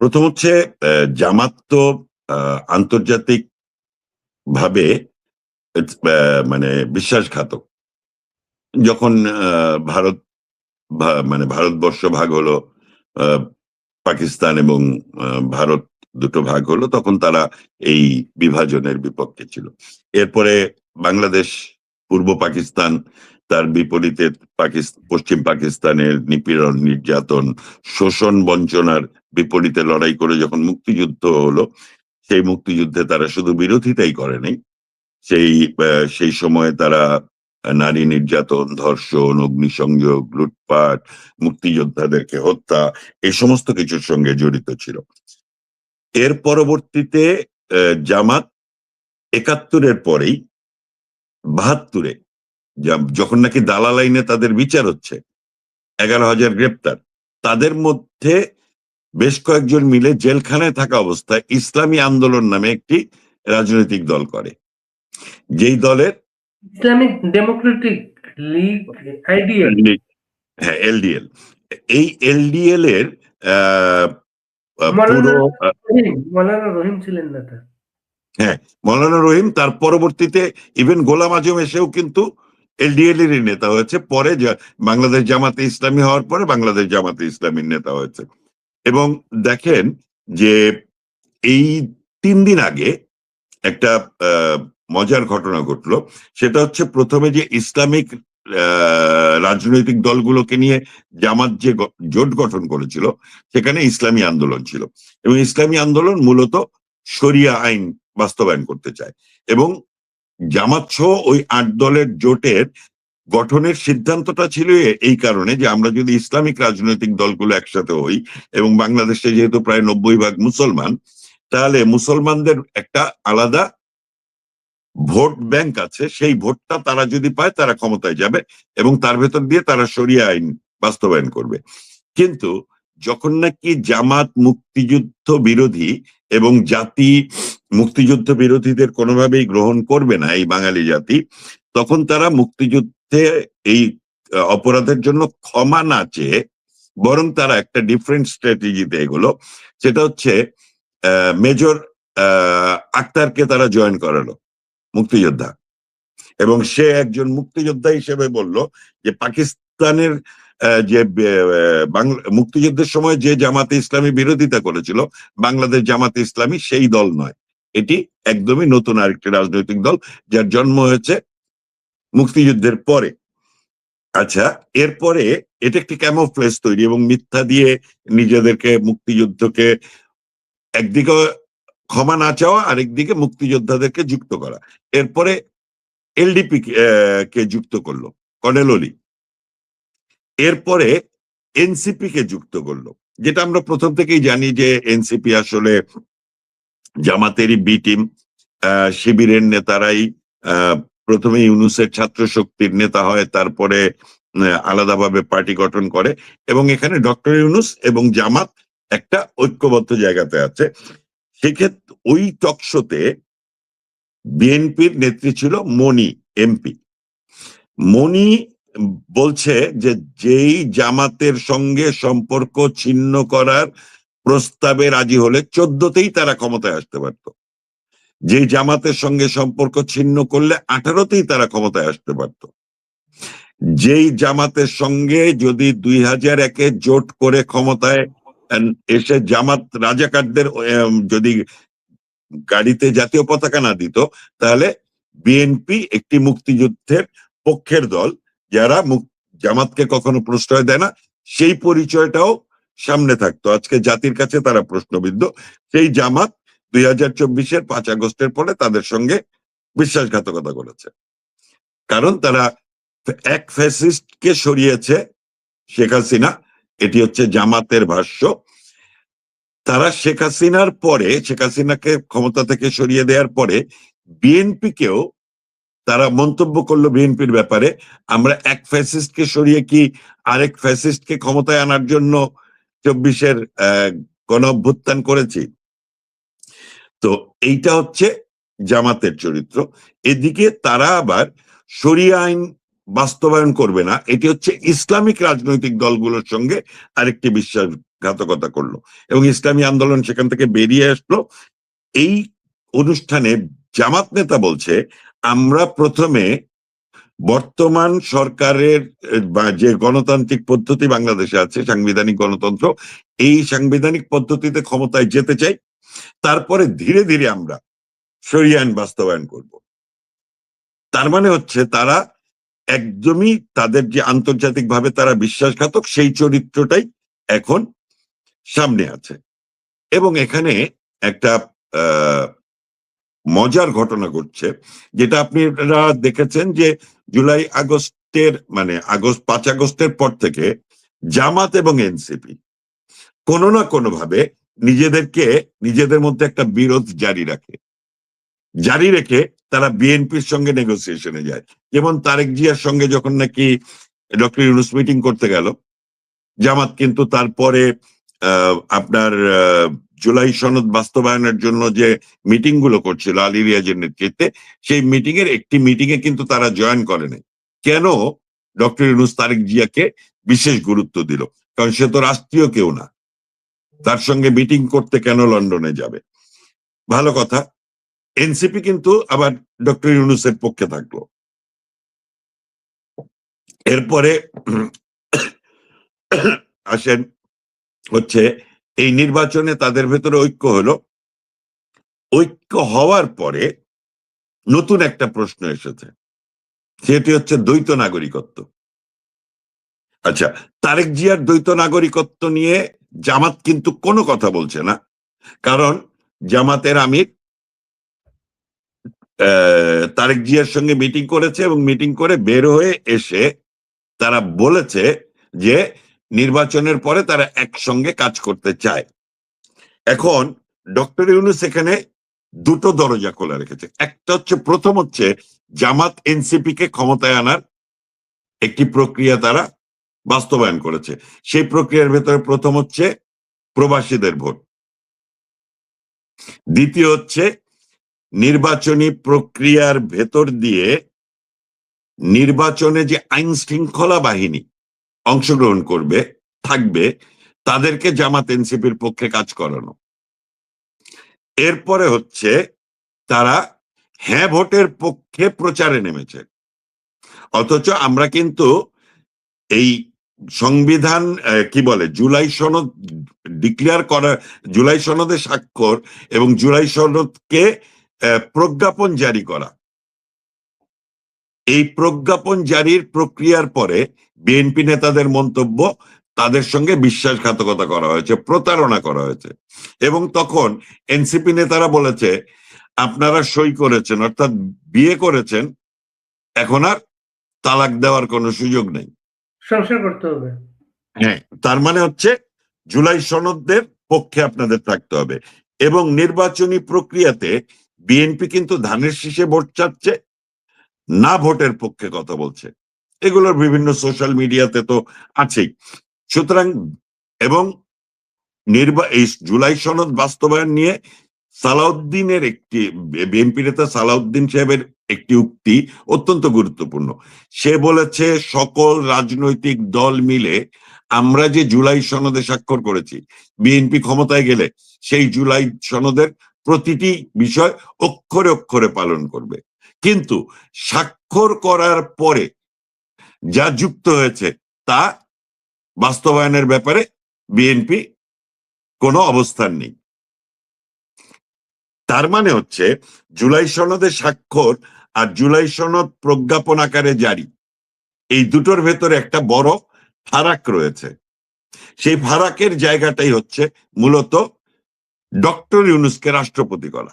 প্রথম হচ্ছে জামাত তো আন্তর্জাতিক ভাবে মানে বিশ্বাসঘাতক। যখন ভারত মানে ভারতবর্ষ ভাগ হলো পাকিস্তান এবং ভারত দুটো ভাগ হলো, তখন তারা এই বিভাজনের বিপক্ষে ছিল। এরপরে বাংলাদেশ, পূর্ব পাকিস্তান, তার বিপরীতে পাকিস্তান পশ্চিম পাকিস্তানের নিপীড়ন, নির্যাতন, শোষণ বঞ্চনার বিপরীতে লড়াই করে যখন মুক্তিযুদ্ধ হলো, সেই মুক্তিযুদ্ধে তারা শুধু বিরোধিতাই করে নাই। সেই সেই সময়ে তারা নারী নির্যাতন, ধর্ষণ, অগ্নিসংযোগ, লুটপাট, মুক্তিযোদ্ধাদেরকে হত্যা, এই সমস্ত কিছুর সঙ্গে জড়িত ছিল। এর পরবর্তীতে জামাত একাত্তরের পরেই, বাহাত্তরে যখন নাকি দালাল আইনে তাদের বিচার হচ্ছে, এগারো হাজার গ্রেপ্তার, তাদের মধ্যে বেশ কয়েকজন মিলে জেলখানায় থাকা অবস্থায় ইসলামী আন্দোলন নামে একটি রাজনৈতিক দল করে। যেই দলের ইসলামিক ডেমোক্রেটিক লীগ হ্যাঁ এলডিএল এই এলডিএল এর মৌলানা রহিম মৌলানা রহিম ছিলেন মৌলানা রহিম তার পরবর্তীতে ইভেন গোলাম আজম এসেও কিন্তু এলডিএল এর নেতা হয়েছে। পরে বাংলাদেশ জামাতে ইসলামী হওয়ার পরে বাংলাদেশ জামাতে ইসলামীর নেতা হয়েছে। এবং দেখেন যে এই তিন দিন আগে একটা মজার ঘটনা ঘটলো। সেটা হচ্ছে প্রথমে যে ইসলামিক রাজনৈতিক দলগুলোকে নিয়ে জামাত যে জোট গঠন করেছিল, সেখানে ইসলামী আন্দোলন ছিল। এবং ইসলামী আন্দোলন মূলত শরিয়া আইন বাস্তবায়ন করতে চায়। এবং জামাত সহ ওই আট দলের জোটের গঠনের সিদ্ধান্তটা ছিল এই কারণে যে আমরা যদি ইসলামিক রাজনৈতিক দলগুলো একসাথে হই এবং বাংলাদেশে যেহেতু প্রায় নব্বই ভাগ মুসলমান, তাহলে মুসলমানদের একটা আলাদা ভোট ব্যাংক আছে। সেই ভোটটা তারা যদি পায়, তারা ক্ষমতায় যাবে এবং তার ভেতর দিয়ে তারা সরিয়া আইন বাস্তবায়ন করবে। কিন্তু যখন নাকি জামাত মুক্তিযুদ্ধ বিরোধী এবং জাতি মুক্তিযুদ্ধ বিরোধীদের কোনোভাবেই গ্রহণ করবে না এই বাঙালি জাতি তখন তারা মুক্তিযুদ্ধে এই অপরাধের জন্য ক্ষমা না চেয়ে বরং তারা একটা ডিফারেন্ট স্ট্র্যাটেজিতে এগুলো। সেটা হচ্ছে মেজর আক্তারকে তারা জয়েন করালো মুক্তিযোদ্ধা। এবং সে একজন মুক্তিযোদ্ধা হিসেবে বলল যে পাকিস্তানের যে মুক্তিযুদ্ধের সময় যে জামাতে ইসলামী বিরোধিতা করেছিল, বাংলাদেশ জামাতে ইসলামী সেই দল নয়। এটি একদমই নতুন আরেকটি রাজনৈতিক দল, যার জন্ম হয়েছে মুক্তিযুদ্ধের পরে। আচ্ছা এরপরে এটা একটি ক্যামোফ্লেস তৈরি এবং মিথ্যা দিয়ে নিজেদেরকে মুক্তিযুদ্ধকে একদিকে ক্ষমা না চাওয়া, আরেকদিকে মুক্তিযোদ্ধাদেরকে যুক্ত করা। এরপরে এলডিপি কে যুক্ত করল, কর্নেল অলি। এরপরে এনসিপি কে যুক্ত করল, যেটা আমরা প্রথম থেকেই জানি যে এনসিপি আসলে জামাতেরই বি টিম শিবিরের নেতারাই প্রথমে ইউনুসের ছাত্র শক্তির নেতা হয়, তারপরে আলাদাভাবে পার্টি গঠন করে এবং এখানে ডক্টর ইউনুস এবং জামাত একটা ঐক্যবদ্ধ জায়গাতে আছে। সেক্ষেত্রে ওই টকশোতে বিএনপির নেত্রী ছিল মনি, এমপি। মনি বলছে যে যেই জামাতের সঙ্গে সম্পর্ক ছিন্ন করার প্রস্তাবে রাজি হলে চোদ্দতেই তারা ক্ষমতায় আসতে পারত। যে জামাতের সঙ্গে সম্পর্ক ছিন্ন করলে আঠারোতেই তারা ক্ষমতায় আসতে পারত। যেই জামাতের সঙ্গে যদি দুই হাজার একে জোট করে ক্ষমতায় এসে জামাত রাজাকারদের যদি গাড়িতে জাতীয় পতাকা না দিত, তাহলে বিএনপি একটি মুক্তিযুদ্ধের পক্ষের দল, যারা জামাতকে কখনো প্রশ্রয় দেয় না, সেই পরিচয়টাও সামনে থাকতো। আজকে জাতির কাছে তারা প্রশ্নবিদ্ধ। সেই জামাত দুই হাজার চব্বিশের পাঁচ আগস্টের পরে তাদের সঙ্গে বিশ্বাসঘাতকতা করেছে। কারণ তারা এক ফ্যাসিস্টকে সরিয়েছে শেখ হাসিনা, এটি হচ্ছে জামাতের ভাষ্য। তারা শেখ হাসিনার পরে, শেখ হাসিনাকে ক্ষমতা থেকে সরিয়ে দেওয়ার পরে বিএনপি কেও তারা মন্তব্য করল বিএনপির ব্যাপারে, আমরা এক ফ্যাসিস্টকে সরিয়ে কি আরেক ফ্যাসিস্টকে ক্ষমতায় আনার জন্য চব্বিশের গণ অভ্যুত্থান করেছি? তো এইটা হচ্ছে জামাতের চরিত্র। এদিকে তারা আবার সরিয়া আইন বাস্তবায়ন করবে না। এটি হচ্ছে ইসলামিক রাজনৈতিক দলগুলোর সঙ্গে আরেকটি বিশ্বাসঘাতকতা করল এবং ইসলামী আন্দোলন সেখান থেকে বেরিয়ে আসলো। এই অনুষ্ঠানে জামাত নেতা বলছে, আমরা প্রথমে বর্তমান সরকারের যে গণতান্ত্রিক পদ্ধতি বাংলাদেশে আছে, সাংবিধানিক গণতন্ত্র, এই সাংবিধানিক পদ্ধতিতে ক্ষমতায় যেতে চাই। তারপরে ধীরে ধীরে আমরা সরিয়ে আইন বাস্তবায়ন করব। তার মানে হচ্ছে তারা একদমই তাদের যে আন্তর্জাতিকভাবে তারা বিশ্বাসঘাতক, সেই চরিত্রটাই এখন সামনে আছে। এবং এখানে একটা মজার ঘটনা ঘটছে, যেটা আপনারা দেখেছেন যে জুলাই আগস্টের মানে আগস্ট, পাঁচ আগস্টের পর থেকে জামাত এবং এনসিপি কোনো না কোনো ভাবে নিজেদেরকে, নিজেদের মধ্যে একটা বিরোধ জারি রাখে। জারি রেখে তারা বিএনপির সঙ্গে নেগোসিয়েশনে যায়। যেমন তারেক জিয়ার সঙ্গে যখন নাকি ডক্টর ইউনুস মিটিং করতে গেল, জামাত কিন্তু তারপরে আপনার জুলাই সনদ বাস্তবায়নের জন্য যে মিটিংগুলো করছিল আলী রিয়াজের নেতৃত্বে, সেই মিটিং এর একটি মিটিং এ কিন্তু তারা জয়েন করে নাই। কেন? ডক্টর ইউনুস তারেক জিয়াকে বিশেষ গুরুত্ব দিল। কারণ সে তো রাষ্ট্রীয় কেউ না। তার সঙ্গে মিটিং করতে কেন লন্ডনে যাবে? ভালো কথা। এনসিপি কিন্তু আবার ডক্টর ইউনুসের পক্ষে থাকল। এরপরে আসেন হচ্ছে, এই নির্বাচনে তাদের ভেতরে ঐক্য হলো। ঐক্য হওয়ার পরে নতুন একটা প্রশ্ন এসেছে। সেটি হচ্ছে দ্বৈত নাগরিকত্ব। আচ্ছা তারেক জিয়ার দ্বৈত নাগরিকত্ব নিয়ে জামাত কিন্তু কোনো কথা বলছে না। কারণ জামাতের আমির তারেক জিয়ার সঙ্গে মিটিং করেছে এবং মিটিং করে বের হয়ে এসে তারা বলেছে যে নির্বাচনের পরে তারা একসঙ্গে কাজ করতে চায়। এখন ডক্টর ইউনুস এখানে দুটো দরজা খোলা রেখেছে। একটা হচ্ছে, প্রথম হচ্ছে জামাত এনসিপি কে ক্ষমতায় আনার একটি প্রক্রিয়া তারা বাস্তবায়ন করেছে। সেই প্রক্রিয়ার ভেতরে প্রথম হচ্ছে প্রবাসীদের ভোট। দ্বিতীয় হচ্ছে নির্বাচনী প্রক্রিয়ার ভেতর দিয়ে নির্বাচনে যে আইন শৃঙ্খলা বাহিনী অংশগ্রহণ করবে, থাকবে, তাদেরকে জামাত এনসিপির পক্ষে কাজ করানো। এরপরে হচ্ছে তারা হ্যাঁ ভোটের পক্ষে প্রচারে নেমেছে। অথচ আমরা কিন্তু এই সংবিধান কি বলে, জুলাই সনদ ডিক্লেয়ার করা, জুলাই সনদে স্বাক্ষর এবং জুলাই সনদকে প্রজ্ঞাপন জারি করা। এই প্রজ্ঞাপন জারির প্রক্রিয়ার পরে বিএনপি নেতাদের মন্তব্য, তাদের সঙ্গে বিশ্বাসঘাতকতা করা হয়েছে, প্রতারণা করা হয়েছে। এবং তখন এনসিপি নেতারা বলেছে, আপনারা সই করেছেন, অর্থাৎ বিয়ে করেছেন, এখন আর তালাক দেওয়ার কোনো সুযোগ নেই। সংসার করতে হবে। হ্যাঁ তার মানে হচ্ছে জুলাই সনদদের পক্ষে আপনাদের থাকতে হবে এবং নির্বাচনী প্রক্রিয়াতে বিএনপি কিন্তু ধানের শীষে ভোট চাচ্ছে, না ভোটের পক্ষে কথা বলছে। এগুলোর বিভিন্ন সোশ্যাল মিডিয়াতে তো আছেই। সুতরাং এবং নির্বা এই জুলাই সনদ বাস্তবায়ন নিয়ে সালাউদ্দিনের একটি বিএনপি নেতা সালাউদ্দিন সাহেবের একটি উক্তি অত্যন্ত গুরুত্বপূর্ণ। সে বলেছে, সকল রাজনৈতিক দল মিলে আমরা যে জুলাই সনদে স্বাক্ষর করেছি বিএনপি ক্ষমতায় গেলে সেই জুলাই সনদের প্রতিটি বিষয় অক্ষরে অক্ষরে পালন করবে। কিন্তু স্বাক্ষর করার পরে যা যুক্ত হয়েছে তা বাস্তবায়নের ব্যাপারে বিএনপি কোনো অবস্থান নেই। তার মানে হচ্ছে জুলাই সনদে স্বাক্ষর আর জুলাই সনদ প্রজ্ঞাপন আকারে জারি। এই দুটোর ভেতরে একটা বড় ফারাক রয়েছে। সেই ফারাকের জায়গাটাই হচ্ছে মূলত ডক্টর ইউনুসকে রাষ্ট্রপতি করা।